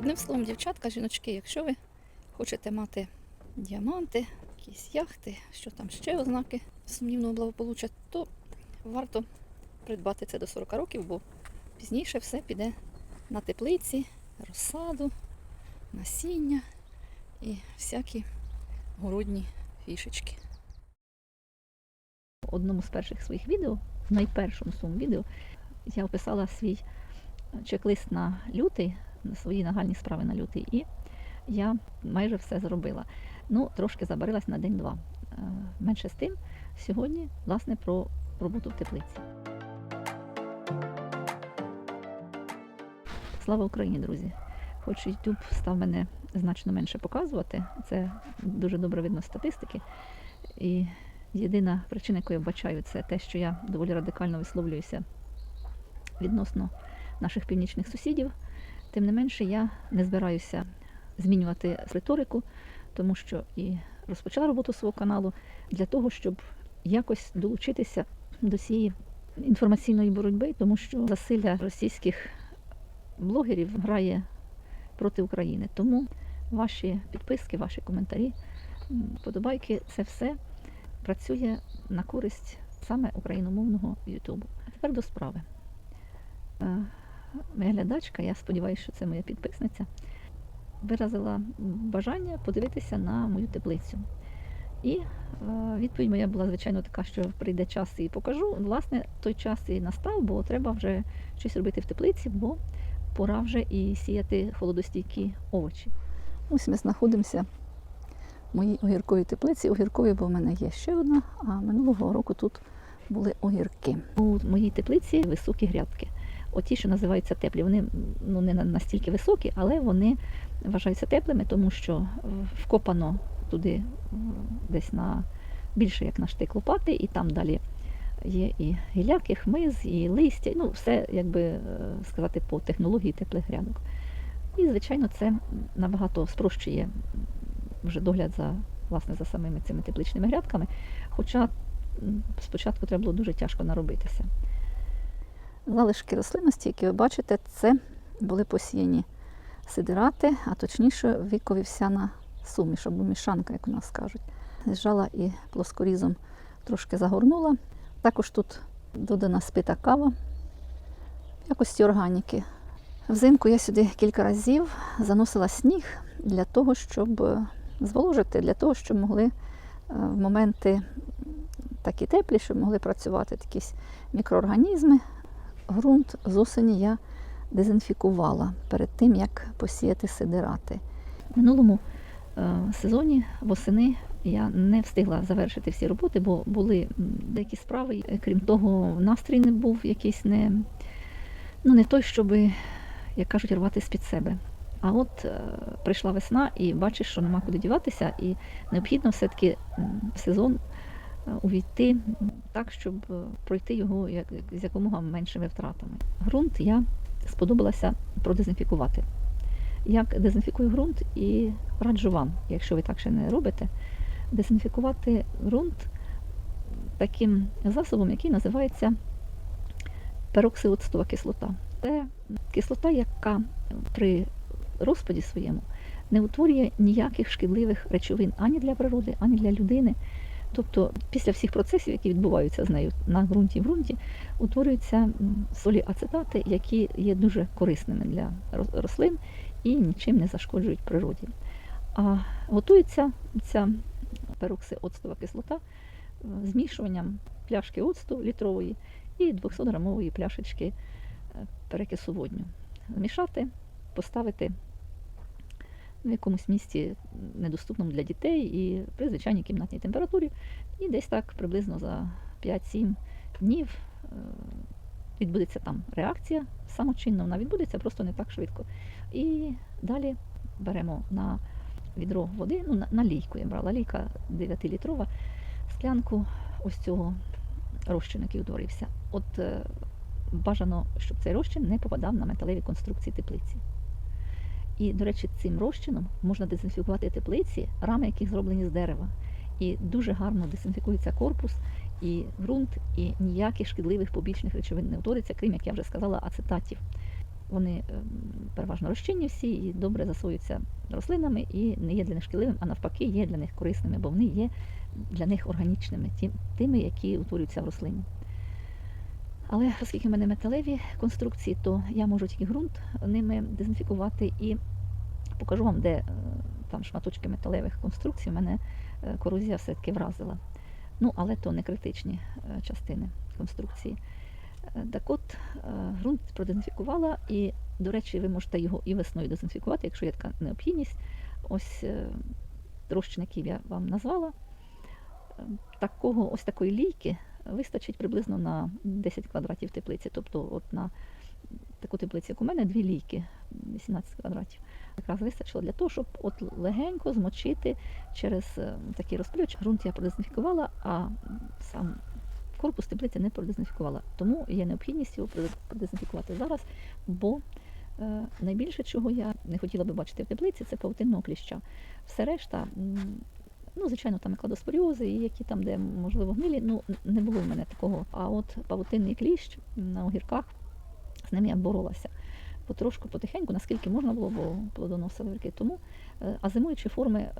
Одним словом, дівчатка, жіночки, якщо ви хочете мати діаманти, якісь яхти, що там ще ознаки сумнівного благополуччя, то варто придбати це до 40 років, бо пізніше все піде на теплиці, розсаду, насіння і всякі городні фішечки. В одному з перших своїх відео, в найпершому своєму відео, я описала свій чек-лист на лютий, свої нагальні справи на лютий, і я майже все зробила. Ну, трошки забарилась на день-два. Е, Менше з тим, сьогодні, власне, про роботу в теплиці. Слава Україні, друзі! Хоч YouTube став мене значно менше показувати, це дуже добре видно з статистики. І єдина причина, яку я вбачаю, це те, що я доволі радикально висловлююся відносно наших північних сусідів. Тим не менше, я не збираюся змінювати риторику, тому що і розпочала роботу свого каналу для того, щоб якось долучитися до цієї інформаційної боротьби, тому що засилля російських блогерів грає проти України. Тому ваші підписки, ваші коментарі, м, подобайки це все працює на користь саме україномовного Ютубу. А тепер до справи. Моя глядачка, я сподіваюся, що це моя підписниця, виразила бажання подивитися на мою теплицю. І е, відповідь моя була, звичайно, така, що прийде час і покажу. Власне, той час і настав, бо треба вже щось робити в теплиці, бо пора вже і сіяти холодостійкі овочі. Ось ми знаходимося в моїй огірковій теплиці. Огіркові, бо в мене є ще одна, а минулого року тут були огірки. У моїй теплиці високі грядки. Оті, що називаються теплі, вони ну, не настільки високі, але вони вважаються теплими, тому що е, вкопано туди десь на більше як на штик лопати, і там далі є і гіляк, і хмиз, і листя, ну все, як би е, сказати, по технології теплих грядок. І, звичайно, це набагато спрощує вже догляд за, власне, за самими цими тепличними грядками. Хоча спочатку треба було дуже тяжко наробитися. Залишки рослинності, які ви бачите, це були посіяні сидирати, а точніше віковівсяна суміш або мішанка, як у нас кажуть. Зжала і плоскорізом трошки загорнула. Також тут додана спита кава в якості органіки. Взимку я сюди кілька разів заносила сніг для того, щоб е, зволожити, для того, щоб могли е, в моменти такі теплі, щоб могли працювати якісь мікроорганізми. Грунт з осені я дезінфікувала перед тим, як посіяти сидирати. В минулому е, сезоні восени я не встигла завершити всі роботи, бо були деякі справи. Е, Крім того, настрій не був якийсь не, ну, не той, щоб, як кажуть, рвати з-під себе. А от е, прийшла весна і бачиш, що нема куди діватися, і необхідно все-таки сезон увійти так, щоб е, пройти його як, з якомога меншими втратами. Грунт я сподобалася продезінфікувати. Як дезінфікую ґрунт і раджу вам, якщо ви так ще не робите, дезінфікувати ґрунт таким засобом, який називається пероксиоцтова кислота. Це кислота, яка при розпаді своєму не утворює ніяких шкідливих речовин ані для природи, ані для людини. Тобто після всіх процесів, які відбуваються з нею на ґрунті в ґрунті, утворюються солі ацетати, які є дуже корисними для рослин і нічим не зашкоджують природі. А готується ця пероксиоцтова кислота е, змішуванням пляшки оцту літрової і 200-грамової пляшечки е, перекису водню. Змішати, поставити в якомусь місці недоступному для дітей і при звичайній кімнатній температурі. І десь так приблизно за 5-7 днів е, відбудеться там реакція самочинна, вона відбудеться просто не так швидко. І далі беремо на відро води, ну на, на лійку я брала, лійка 9-літрова, склянку ось цього розчину, який утворився. От е, бажано, щоб цей розчин не попадав на металеві конструкції теплиці. І, до речі, цим розчином можна дезінфікувати теплиці, рами яких зроблені з дерева. І дуже гарно дезінфікується корпус і ґрунт, і ніяких шкідливих побічних речовин не утвориться, крім, як я вже сказала, ацетатів. вони ем, переважно розчинні всі і добре засвоюються рослинами і не є для них шкідливим, а навпаки, є для них корисними, бо вони є для них органічними, тими, які утворюються в рослині. Але оскільки в мене металеві конструкції, то я можу тільки ґрунт ними дезінфікувати і покажу вам, де е, там шматочки металевих конструкцій мене е, корозія все-таки вразила. Ну, але то не критичні е, частини конструкції. Так от, ґрунт продезінфікувала, і, до речі, ви можете його і весною дезінфікувати, якщо є така необхідність. Ось розчин, який я вам назвала. Такого, ось такої лійки вистачить приблизно на 10 квадратів теплиці. Тобто, от на таку теплицю, як у мене, дві лійки, 18 квадратів. Якраз вистачило для того, щоб от легенько змочити через е, такий розпилювач. Ґрунт я продезінфікувала, а сам корпус теплиці не продезінфікувала. Тому є необхідність його продезінфікувати зараз, бо е, найбільше, чого я не хотіла би бачити в теплиці, це павутинного кліща. Все решта, ну, звичайно, там і кладоспоріози, і які там, де можливо гнилі, ну не було в мене такого. А от павутинний кліщ на огірках з ним я боролася. Потрошку, потихеньку, наскільки можна було, бо плодоносили огірки. Тому, е, а зимуючі форми е,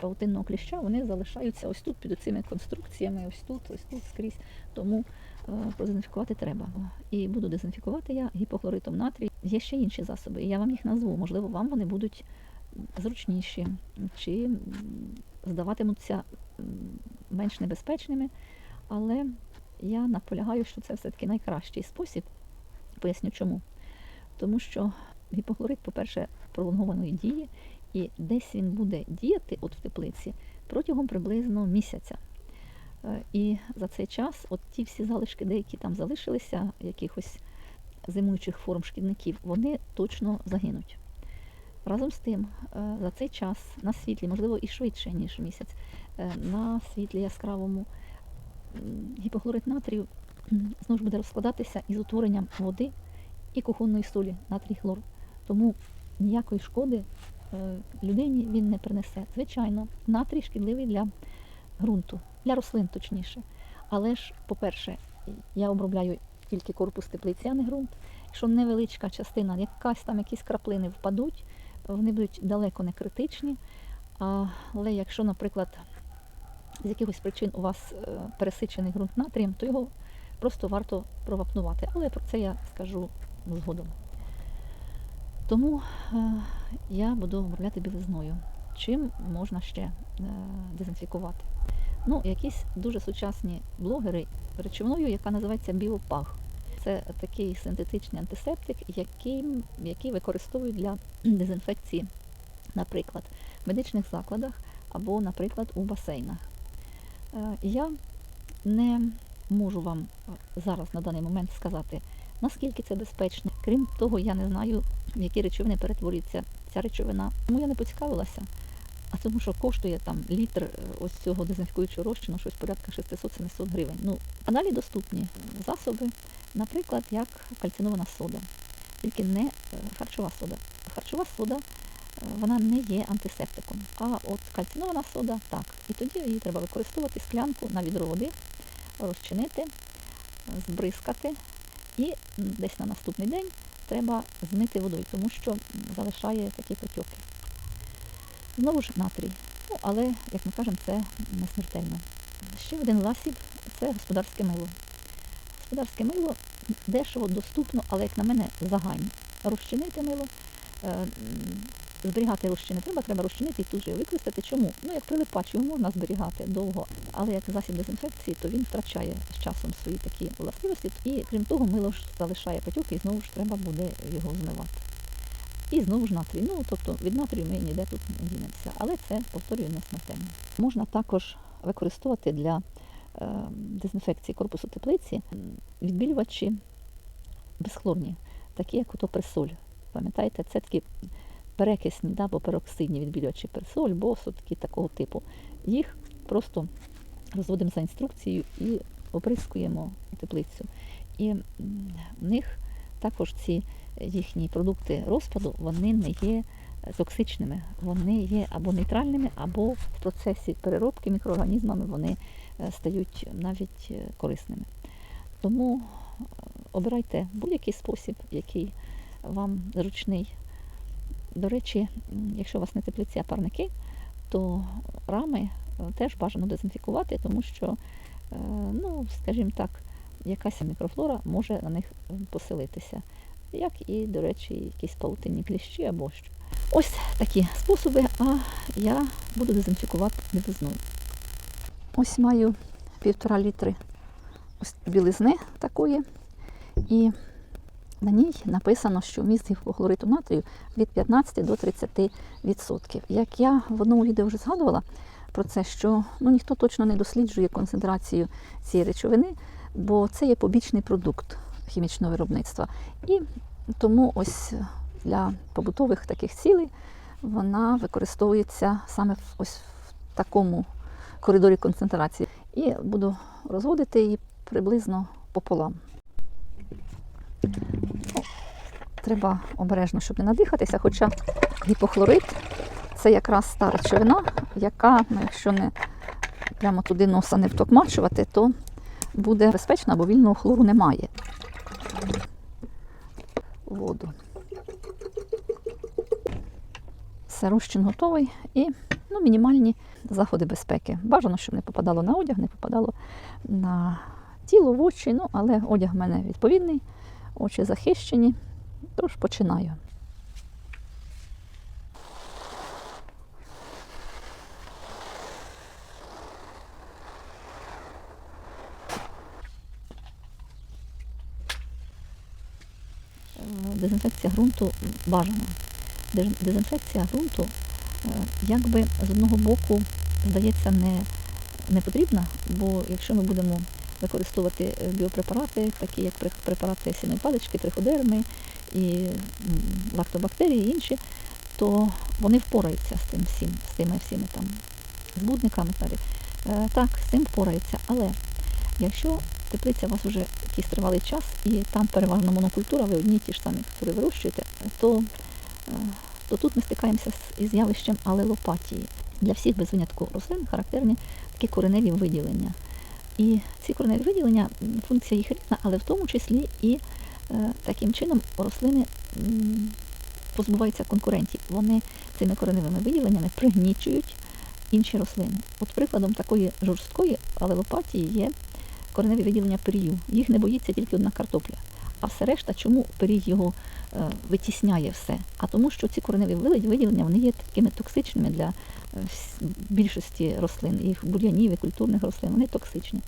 павутинного кліща вони залишаються ось тут під цими конструкціями, ось тут, ось тут скрізь. Тому е, продезінфікувати треба. І буду дезінфікувати я гіпохлоритом натрію. Є ще інші засоби, і я вам їх назву. Можливо, вам вони будуть зручніші чи здаватимуться менш небезпечними. Але я наполягаю, що це все-таки найкращий спосіб. Поясню чому. Тому що гіпохлорид, по-перше, пролонгованої дії, і десь він буде діяти от в теплиці протягом приблизно місяця. Е, І за цей час от ті всі залишки, деякі там залишилися, якихось зимуючих форм шкідників, вони точно загинуть. Разом з тим, е, за цей час на світлі, можливо, і швидше, ніж місяць, е, на світлі яскравому гіпохлорид натрію знову ж буде розкладатися із утворенням води і кухонної солі натрій хлор. Тому ніякої шкоди е, людині він не принесе. Звичайно, натрій шкідливий для ґрунту, для рослин точніше. Але ж, по-перше, я обробляю тільки корпус теплиці, а не ґрунт. Якщо невеличка частина, якась там якісь краплини впадуть, вони будуть далеко не критичні. Але якщо, наприклад, з якихось причин у вас е, пересичений ґрунт натрієм, то його просто варто провапнувати. Але про це я скажу згодом. Тому е, я буду обробляти білизною. Чим можна ще е, дезінфікувати? Ну, якісь дуже сучасні блогери речовиною, яка називається біопаг. Це такий синтетичний антисептик, який, який використовують для дезінфекції, наприклад, в медичних закладах або, наприклад, у басейнах. Е, Я не можу вам зараз на даний момент сказати, наскільки це безпечно. Крім того, я не знаю, в які речовини перетворюється ця речовина. Тому я не поцікавилася. А тому, що коштує там літр е, ось цього дезінфікуючого розчину, щось порядка 600-700 гривень. Ну, а далі доступні засоби, наприклад, як кальцинована сода, тільки не е, харчова сода. Харчова сода е, вона не є антисептиком. А от кальцинована сода так. І тоді її треба використовувати склянку на відро води, розчинити, збризкати і десь на наступний день треба змити водою, тому що залишає такі потьоки. Знову ж натрій. Ну, але, як ми кажемо, це не смертельно. Ще один засіб це господарське мило. Господарське мило дешево, доступно, але, як на мене, загальне. Розчинити мило, е, зберігати розчини треба, треба розчинити і тут же використати. Чому? Ну, як прилипач, його можна зберігати довго, але як засіб дезінфекції, то він втрачає з часом свої такі властивості. І крім того, мило ж залишає патьоки, і знову ж треба буде його змивати. І знову ж натрій. Ну, тобто від натрію ми ніде тут не дінемося. Але це, повторюю, не смертельно. Можна також використовувати для дезінфекції корпусу теплиці відбілювачі безхлорні, такі як ото персоль. Пам'ятаєте, це такі перекисні да, або пероксидні відбілювачі персоль, босо, такі такого типу. Їх просто розводимо за інструкцією і оприскуємо теплицю. І в них також ці їхні продукти розпаду вони не є е, токсичними, вони є або нейтральними, або в процесі переробки мікроорганізмами вони е, стають навіть е, корисними. Тому е, обирайте будь-який спосіб, який вам зручний. До речі, якщо у вас не теплиці, а парники, то рами е, теж бажано дезінфікувати, тому що, е, ну, скажімо так, якась мікрофлора може на них е, поселитися. Як і, до речі, якісь паутинні кліщі або що. Ось такі способи, а я буду дезінфікувати білизною. Ось маю півтора літри білизни такої. І на ній написано, що вміст гіпохлориту натрію від 15 до 30 відсотків. Як я в одному відео вже згадувала про це, що ну, ніхто точно не досліджує концентрацію цієї речовини, бо це є побічний продукт хімічного виробництва. І тому ось для побутових таких цілей вона використовується саме ось в такому коридорі концентрації. І буду розводити її приблизно пополам. Треба обережно, щоб не надихатися, хоча гіпохлорид це якраз та речовина, яка, ну, якщо не прямо туди носа не втокмачувати, то буде безпечна, бо вільного хлору немає. Воду. Все, розчин готовий і ну, мінімальні заходи безпеки. Бажано, щоб не попадало на одяг, не попадало на тіло, в очі. Ну, але одяг в мене відповідний, очі захищені. Тож починаю. Е, Дезінфекція ґрунту бажана. Дезінфекція ґрунту, якби з одного боку, здається, не, не потрібна, бо якщо ми будемо використовувати е, біопрепарати, такі як препарати сіної палички, триходерми і лактобактерії і інші, то вони впораються з тим всім, з тими всіми там збудниками. далі. Е, Так, з цим впораються. Але якщо теплиця у вас вже якийсь тривалий час, і там переважно монокультура, ви одні ті ж самі культури вирощуєте, то, е, то тут ми стикаємося з явищем алелопатії. Для всіх без винятку рослин характерні такі кореневі виділення. І ці кореневі виділення, функція їх різна, але в тому числі і е, таким чином рослини позбуваються конкурентів. Вони цими кореневими виділеннями пригнічують інші рослини. От прикладом такої жорсткої алелопатії є кореневі виділення перію. Їх не боїться тільки одна картопля. А все решта, чому перій його е, витісняє все? А тому, що ці кореневі виділення вони є такими токсичними для е, більшості рослин, і бур'янів, і культурних рослин, вони токсичні.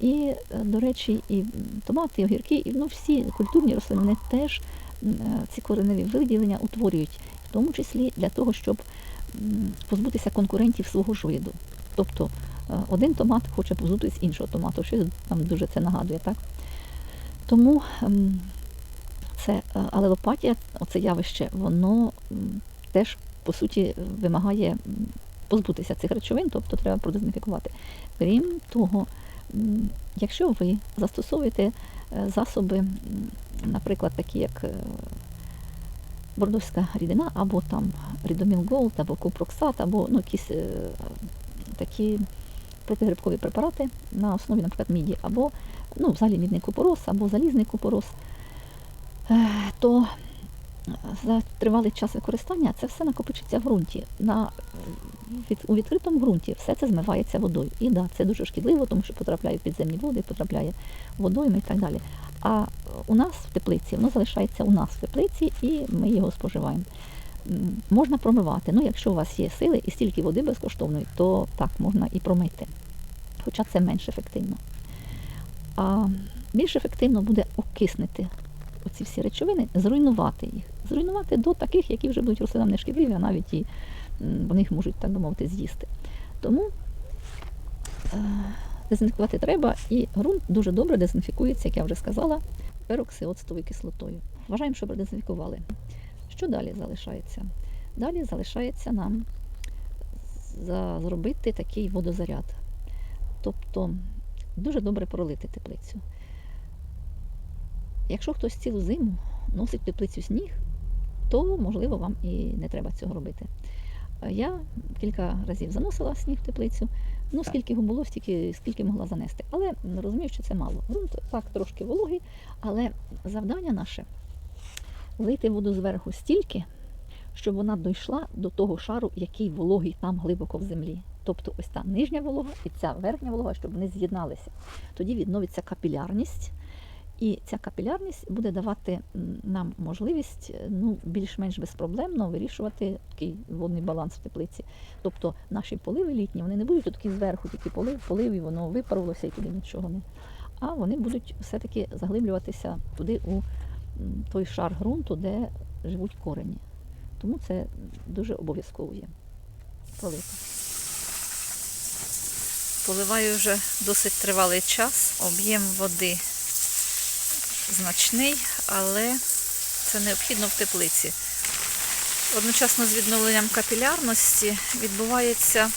І, е, до речі, і томати, і огірки, і ну, всі культурні рослини вони теж ці кореневі виділення утворюють, в тому числі для того, щоб позбутися конкурентів свого ж виду. Тобто один томат хоче позбутися іншого томату, щось там дуже це нагадує, так? Тому ем, це е, алелопатія, оце явище, воно теж по суті вимагає позбутися цих речовин, тобто треба продезінфікувати. Крім того, якщо ви застосовуєте е, засоби, наприклад, такі як е, бордовська рідина, або там Рідоміл Голд, або Купроксат, або ну, якісь такі протигрибкові препарати на основі, наприклад, міді, або ну, взагалі мідний купорос, або залізний купорос, е, то за тривалий час використання це все накопичиться в ґрунті. На, від, у відкритому ґрунті все це змивається водою. І да, це дуже шкідливо, тому що потрапляє в підземні води, потрапляє водойми і так далі. А у нас в теплиці, воно залишається у нас в теплиці, і ми його споживаємо. Можна промивати. Ну, якщо у вас є сили і стільки води безкоштовної, то так, можна і промити. Хоча це менш ефективно. А більш ефективно буде окиснити оці всі речовини, зруйнувати їх. Зруйнувати до таких, які вже будуть рослинам не шкідливі, а навіть і вони їх можуть, так би мовити, з'їсти. Тому е, дезінфікувати треба, і ґрунт дуже добре дезінфікується, як я вже сказала, пероксиоцтовою кислотою. Вважаємо, що продезінфікували. Що далі залишається? Далі залишається нам зробити такий водозаряд. Тобто дуже добре пролити теплицю. Якщо хтось цілу зиму носить в теплицю сніг, то можливо вам і не треба цього робити. Я кілька разів заносила сніг в теплицю. Ну, скільки його було, стільки, скільки могла занести. Але розумію, що це мало. Ґрунт так трошки вологий, але завдання наше лити воду зверху стільки, щоб вона дійшла до того шару, який вологий там глибоко в землі. Тобто ось та нижня волога і ця верхня волога, щоб вони з'єдналися. Тоді відновиться капілярність, і ця капілярність буде давати нам можливість ну, більш-менш безпроблемно вирішувати такий водний баланс в теплиці. Тобто наші поливи літні, вони не будуть такі зверху, тільки полив, полив, і воно випарувалося і туди нічого не. А вони будуть все-таки заглиблюватися туди у той шар ґрунту, де живуть корені. Тому це дуже обов'язково є. Полити. Поливаю вже досить тривалий час. Об'єм води значний, але це необхідно в теплиці. Одночасно з відновленням капілярності відбувається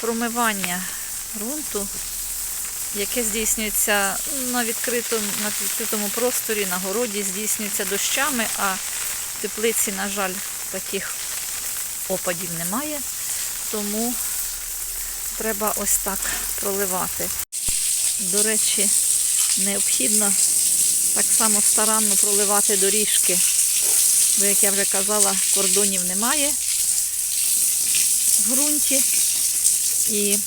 промивання ґрунту, яке здійснюється на відкритому, на відкритому просторі, на городі, здійснюється дощами, а в теплиці, на жаль, таких опадів немає. Тому треба ось так проливати. До речі, необхідно так само старанно проливати доріжки, бо, як я вже казала, кордонів немає в ґрунті. І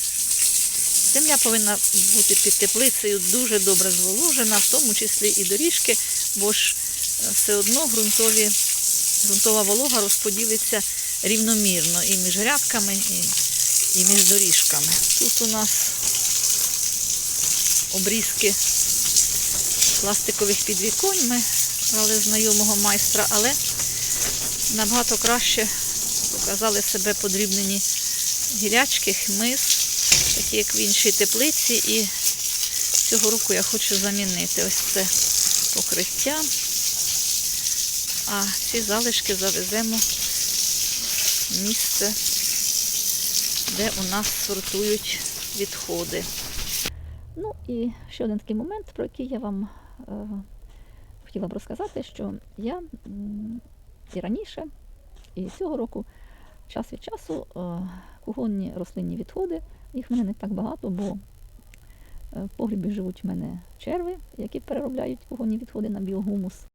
земля повинна бути під теплицею дуже добре зволожена, в тому числі і доріжки, бо ж е, все одно ґрунтові, ґрунтова волога розподілиться рівномірно і між грядками, і і між доріжками. Тут у нас обрізки пластикових підвіконь. Ми брали знайомого майстра, але набагато краще показали себе подрібнені гілячки, хмиз, такі як в іншій теплиці. І цього року я хочу замінити ось це покриття. А ці залишки завеземо в місце де у нас сортують відходи. Ну і ще один такий момент, про який я вам е, хотіла б розказати, що я і раніше, і цього року час від часу е, кухонні рослинні відходи, їх в мене не так багато, бо е, в погрібі живуть в мене черви, які переробляють кухонні відходи на біогумус.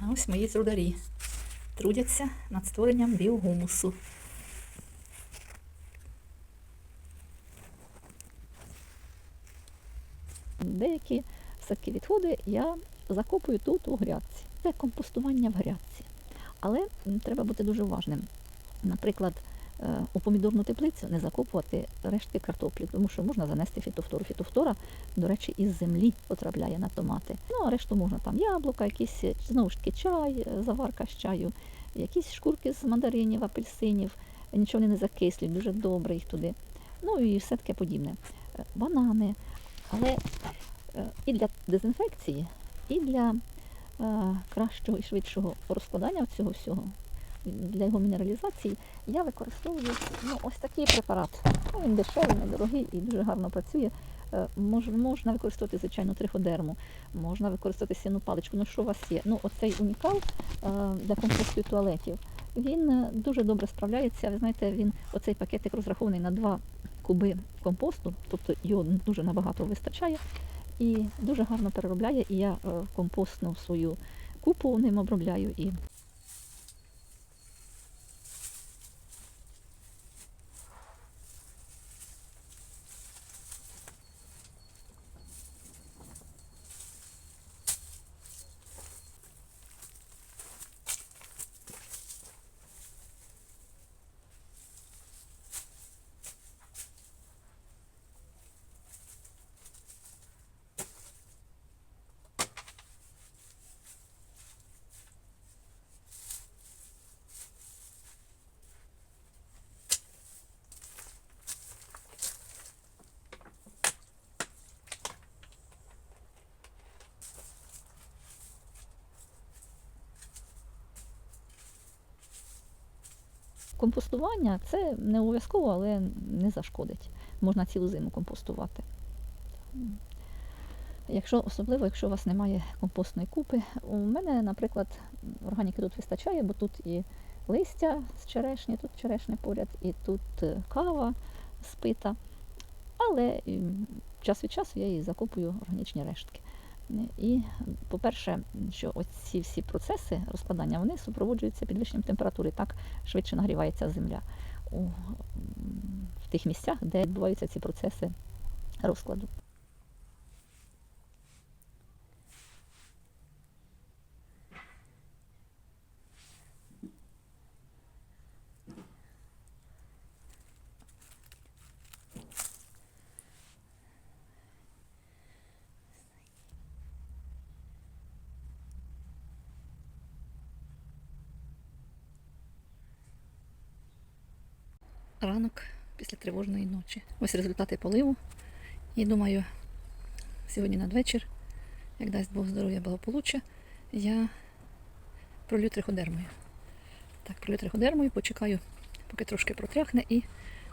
А ось мої трударі трудяться над створенням біогумусу. Деякі все-таки відходи я закопую тут у грядці. Це компостування в грядці. Але треба бути дуже уважним. Наприклад, у помідорну теплицю не закопувати рештки картоплі, тому що можна занести фітофтору. Фітофтора, до речі, із землі потрапляє на томати. Ну, а решту можна там яблука, якісь е, знову ж таки чай, е, заварка з чаю, якісь шкурки з мандаринів, апельсинів, нічого вони не закислюють, дуже добре їх туди. Ну і все таке подібне. Е, Банани. Але е, і для дезінфекції, і для е, кращого і швидшого розкладання цього всього, для його мінералізації, я використовую ну, ось такий препарат. Ну, він дешевий, недорогий і дуже гарно працює. Е, Мож, можна використовувати, звичайно, триходерму, можна використовувати сіну паличку. Ну, що у вас є? Ну, оцей унікал е, для компосту туалетів. Він е, дуже добре справляється. Ви знаєте, він оцей пакетик розрахований на два куби компосту, тобто його дуже набагато вистачає і дуже гарно переробляє. І я компостну свою купу ним обробляю. І компостування це не обов'язково, але не зашкодить. Можна цілу зиму компостувати. Якщо, особливо, якщо у вас немає компостної купи. У мене, наприклад, органіки тут вистачає, бо тут і листя з черешні, тут черешня поряд, і тут е, кава спита. Але час від часу я її закопую органічні рештки. І, по-перше, що оці всі процеси розкладання вони супроводжуються підвищенням температури, так швидше нагрівається земля у, в тих місцях, де відбуваються ці процеси розкладу. Ранок після тривожної ночі. Ось результати поливу. І думаю, сьогодні надвечір, як дасть Бог здоров'я благополуччя, я пролю триходермою. Так, пролю триходермою, почекаю, поки трошки протряхне, і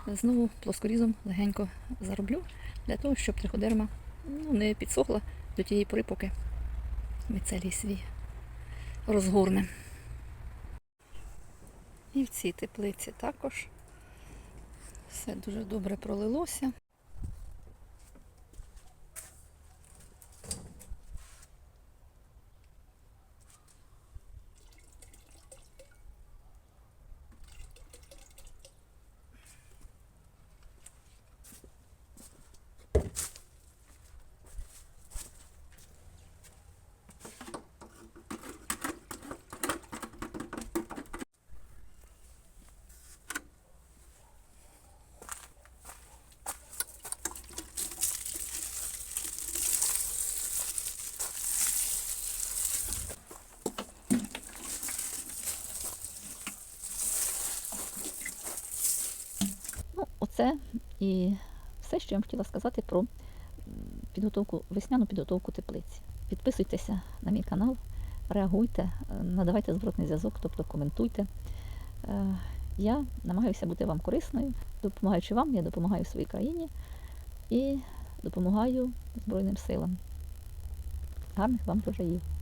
знову плоскорізом легенько зароблю для того, щоб триходерма ну, не підсохла до тієї пори, поки міцелій свій розгорне. І в цій теплиці також все дуже добре пролилося. Оце і все, що я вам хотіла сказати про підготовку, весняну підготовку теплиці. Підписуйтеся на мій канал, реагуйте, надавайте зворотний зв'язок, тобто коментуйте. Е, Я намагаюся бути вам корисною, допомагаючи вам, я допомагаю своїй країні і допомагаю Збройним силам. Гарних вам врожаїв!